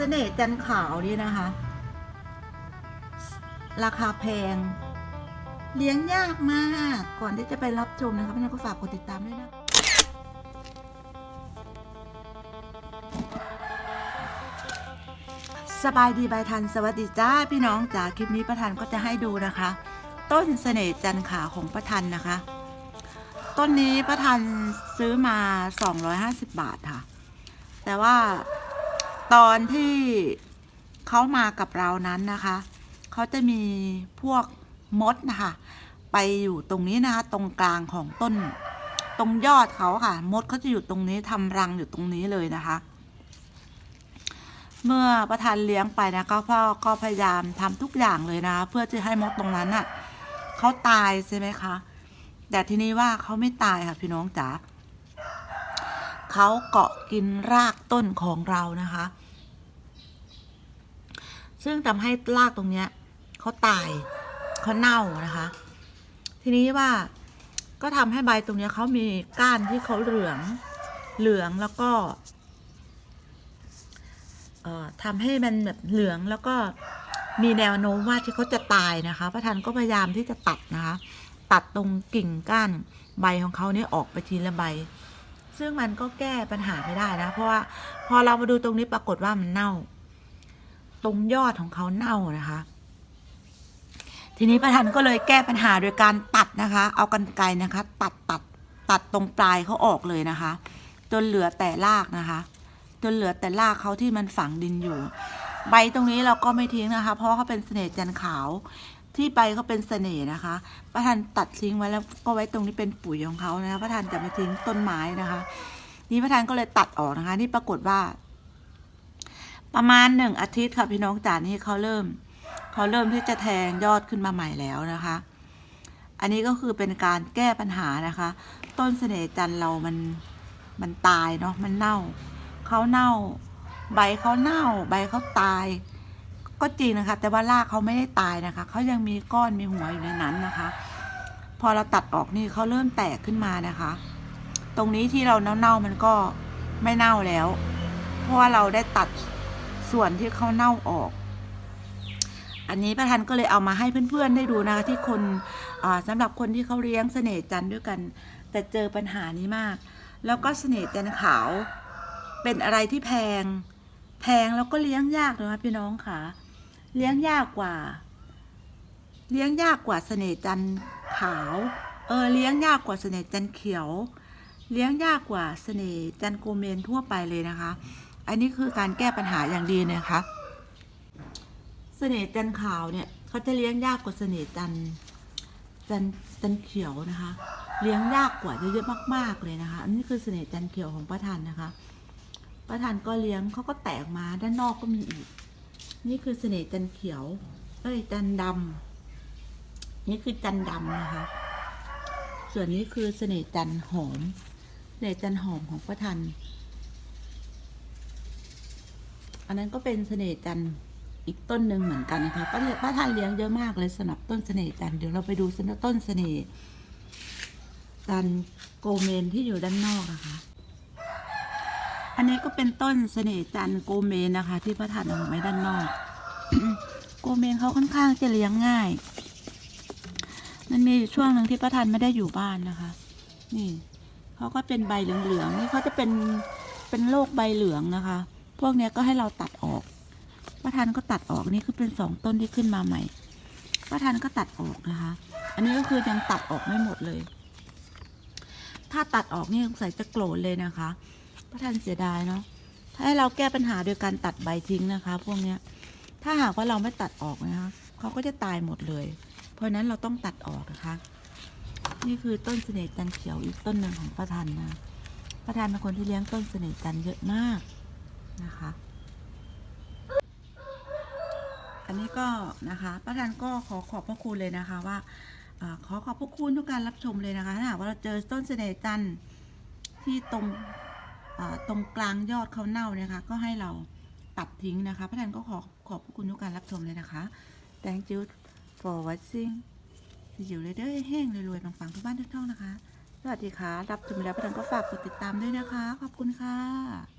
เสน่ห์จันขาวนี่นะคะ ราคาแพง เลี้ยงยากมากก่อนที่จะไปรับชมนะคะพี่นันก็ฝากกดติดตามด้วยนะสบายดีบายทันสวัสดีจ้าพี่น้องจ๋าคลิปนี้ประทันก็จะให้ดูนะคะ ต้นเสน่ห์จันขาวของประทันนะคะ ต้นนี้ประทันซื้อมา 250 บาทค่ะ แต่ว่า ตอนที่เขามากับเรานั้นนะคะเขาจะมีพวกมดนะคะ ไปอยู่ตรงนี้นะคะ ตรงกลางของต้น ตรงยอดเขาค่ะ มดเขาจะอยู่ตรงนี้ทำรังอยู่ตรงนี้เลยนะคะ เมื่อประธานเลี้ยงไปนะคะพ่อก็พยายามทำทุกอย่างเลยนะคะเพื่อจะให้มดตรงนั้นน่ะเขาตายใช่ไหมคะ แต่ทีนี้ว่าเขาไม่ตายค่ะพี่น้องจ๋า เขาเกาะกินรากต้นของเรานะคะ ซึ่งทำให้รากตรงเนี้ยเขาตายเขาเน่านะคะ ทีนี้ว่าก็ทำให้ใบตรงเนี้ยเขามีก้านที่เขาเหลืองเหลืองแล้วก็ทำให้มันแบบเหลืองแล้วก็มีแนวโน้มว่าที่เขาจะตายนะคะประธานก็พยายามที่จะตัดนะคะ ตัดตรงกิ่งก้านใบของเขาเนี่ยออกไปทีละใบ ซึ่งมันก็แก้ปัญหาไม่ได้นะ เพราะว่าพอเรามาดูตรงนี้ปรากฏว่ามันเน่า ตรงยอดของเขาเน่านะคะ ทีนี้ประธานก็เลยแก้ปัญหาโดยการตัดนะคะ เอากันไกรนะคะ ตัดตัดตัดตรงปลายเขาออกเลยนะคะ จนเหลือแต่รากนะคะ จนเหลือแต่รากเขาที่มันฝังดินอยู่ ใบตรงนี้เราก็ไม่ทิ้งนะคะ เพราะเขาเป็นเสน่ห์จันขาว ที่ใบเขาเป็นเสน่ห์นะคะ ประธานตัดทิ้งไว้แล้วก็ไว้ตรงนี้เป็นปุ๋ยของเขานะคะประธานจะไม่ทิ้งต้นไม้นะคะ นี่ประธานก็เลยตัดออกนะคะ นี่ปรากฏว่า ประมาณหนึ่งอาทิตย์ค่ะพี่น้องจ๋านี่เขาเริ่มเขาเริ่มที่จะแทงยอดขึ้นมาใหม่แล้วนะคะ อันนี้ก็คือเป็นการแก้ปัญหานะคะ ต้นเสน่ห์จันเรามันมันตายเนาะมันเน่าเขาเน่า ใบเขาเน่า ใบเขาตาย ก็จริงนะคะ แต่ว่ารากเขาไม่ได้ตายนะคะเขายังมีก้อนมีหัวอยู่ในนั้นนะคะ พอเราตัดออกนี่เขาเริ่มแตกขึ้นมานะคะ ตรงนี้ที่เราเน่าๆมันก็ไม่เน่าแล้ว เพราะว่าเราได้ตัดส่วนที่เขาเน่าออก อันนี้ประธานก็เลยเอามาให้เพื่อนๆได้ดูนะคะ ที่คนอ่าสำหรับคนที่เขาเลี้ยงเสน่ห์จันด้วยกัน แต่เจอปัญหานี้มาก แล้วก็เสน่ห์จันขาวเป็นอะไรที่แพง แพงแล้วก็เลี้ยงยากนะคะพี่น้องค่ะ เลี้ยงยากกว่า เลี้ยงยากกว่าเสน่ห์จันขาว เออเลี้ยงยากกว่าเสน่ห์จันเขียว เลี้ยงยากกว่าเสน่ห์จันโกเมนทั่วไปเลยนะคะ อันนี้คือการแก้ปัญหาอย่างดีนะคะเสน่ห์จันขาวเนี่ยเขาจะเลี้ยงยากกว่าเสน่ห์จันจันจันเขียวนะคะ เลี้ยงยากกว่าเยอะๆมาก ๆเลยนะคะ อันนี้คือเสน่ห์จันเขียวของป้าทันนะคะป้าทันก็เลี้ยงเขาก็แตกมาด้านนอกก็มีอีก นี่คือเสน่ห์จันเขียว เอ้ย จันดำนี่คือจันดำนะคะ ส่วนนี้คือเสน่ห์จันหอมเสน่ห์จันหอมของป้าทัน อันนั้นก็เป็นเสน่ห์จันอีกต้นหนึ่งเหมือนกันนะคะป้าป้าทันเลี้ยงเยอะมากเลยสำหรับต้นเสน่ห์จันเดี๋ยวเราไปดูต้นเสน่ห์จันโกเมนที่อยู่ด้านนอกนะคะ อันนี้ก็เป็นต้นเสน่ห์จันโกเมนนะคะ ที่ป้าทันเอาไว้ด้านนอก โกเมนเขาค่อนข้างจะเลี้ยงง่าย มันมีช่วงหนึ่งที่ป้าทันไม่ได้อยู่บ้านนะคะ นี่เขาก็เป็นใบเหลืองๆนี่เขาจะเป็นเป็นโรคใบเหลืองนะคะ พวกนี้ก็ให้เราตัดออกป้าทันก็ตัดออกนี่คือเป็นสองต้นที่ขึ้นมาใหม่ป้าทันก็ตัดออกนะคะ อันนี้ก็คือยังตัดออกไม่หมดเลย ถ้าตัดออกนี่สงสัยจะโกรธเลยนะคะ ป้าทันเสียดายเนาะถ้าให้เราแก้ปัญหาโดยการตัดใบทิ้งนะคะ พวกเนี้ย ถ้าหากว่าเราไม่ตัดออกนะคะเขาก็จะตายหมดเลย เพราะนั้นเราต้องตัดออกนะคะ นี่คือต้นเสน่ห์จันเขียวอีกต้นหนึ่งของป้าทันนะป้าทันเป็นคนที่เลี้ยงต้นเสน่ห์จันเยอะมากนะคะ อันนี้ก็นะคะป้าทันก็ขอขอบพระคุณเลยนะคะว่าขอขอบพระคุณทุกการรับชมเลยนะคะถ้าหากว่าเราเจอต้นเสน่ห์จันที่ตรง ตรงกลางยอดเขาเน่าเนี่ยค่ะก็ให้เราตัดทิ้งนะคะป้าทันก็ขอขอบคุณทุกการรับชมเลยนะคะ thank you for watching สิอยู่เลยเด้อแห้งรวยๆปังๆทุกบ้านทุกช่องนะคะ สวัสดีค่ะ รับชมแล้วป้าทันก็ฝากกดติดตามด้วยนะคะ ขอบคุณค่ะ